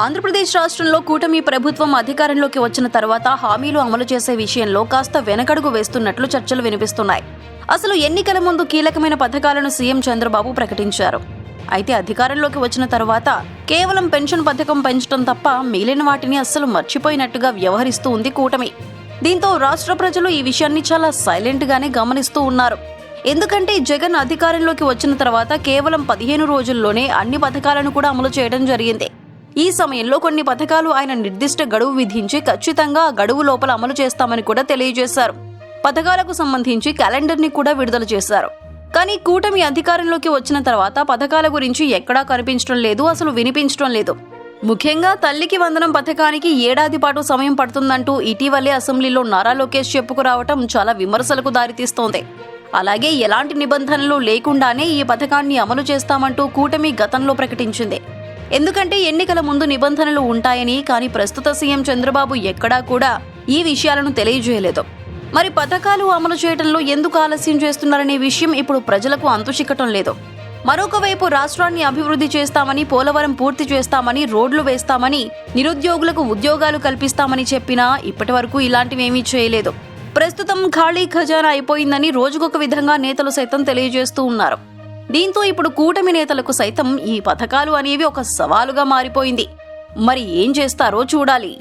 ఆంధ్రప్రదేశ్ రాష్ట్రంలో కూటమి ప్రభుత్వం అధికారంలోకి వచ్చిన తర్వాత హామీలు అమలు చేసే విషయంలో కాస్త వెనకడుగు వేస్తున్నట్లు చర్చలు వినిపిస్తున్నాయి. అసలు ఎన్నికల ముందు కీలకమైన పథకాలను సీఎం చంద్రబాబు ప్రకటించారు. అయితే అధికారంలోకి వచ్చిన తర్వాత కేవలం పెన్షన్ పథకం పెంచడం తప్ప మిగిలిన వాటిని అస్సలు మర్చిపోయినట్టుగా వ్యవహరిస్తూ ఉంది కూటమి. దీంతో రాష్ట్ర ప్రజలు ఈ విషయాన్ని చాలా సైలెంట్ గానే గమనిస్తూ ఉన్నారు. ఎందుకంటే జగన్ అధికారంలోకి వచ్చిన తర్వాత కేవలం పదిహేను రోజుల్లోనే అన్ని పథకాలను కూడా అమలు చేయడం జరిగింది. ఈ సమయంలో కొన్ని పథకాలు ఆయన నిర్దిష్ట గడువు విధించి ఖచ్చితంగా గడువు లోపల అమలు చేస్తామని కూడా తెలియజేశారు. పథకాలకు సంబంధించి క్యాలెండర్ని కూడా విడుదల చేశారు. కానీ కూటమి అధికారంలోకి వచ్చిన తర్వాత పథకాల గురించి ఎక్కడా కనిపించడం లేదు అసలు వినిపించడం లేదు. ముఖ్యంగా తల్లికి వందనం పథకానికి ఏడాది పాటు సమయం పడుతుందంటూ ఇటీవలే అసెంబ్లీలో నారా లోకేష్ చెప్పుకురావటం చాలా విమర్శలకు దారితీస్తోంది. అలాగే ఎలాంటి నిబంధనలు లేకుండానే ఈ పథకాన్ని అమలు చేస్తామంటూ కూటమి గతంలో ప్రకటించింది. ఎందుకంటే ఎన్నికల ముందు నిబంధనలు ఉంటాయని కానీ ప్రస్తుత సీఎం చంద్రబాబు ఎక్కడా కూడా ఈ విషయాలను తెలియజేయలేదు. మరి పథకాలు అమలు చేయడంలో ఎందుకు ఆలస్యం చేస్తున్నారనే విషయం ఇప్పుడు ప్రజలకు అంతుచిక్కటం లేదు. మరొకవైపు రాష్ట్రాన్ని అభివృద్ధి చేస్తామని పోలవరం పూర్తి చేస్తామని రోడ్లు వేస్తామని నిరుద్యోగులకు ఉద్యోగాలు కల్పిస్తామని చెప్పినా ఇప్పటి వరకు ఇలాంటివేమీ చేయలేదు. ప్రస్తుతం ఖాళీ ఖజానా అయిపోయిందని రోజుకొక విధంగా నేతలు సైతం తెలియజేస్తూ ఉన్నారు. దీంతో ఇప్పుడు కూటమి నేతలకు సైతం ఈ పథకాలు అనేవి ఒక సవాలుగా మారిపోయింది. మరి ఏం చేస్తారో చూడాలి.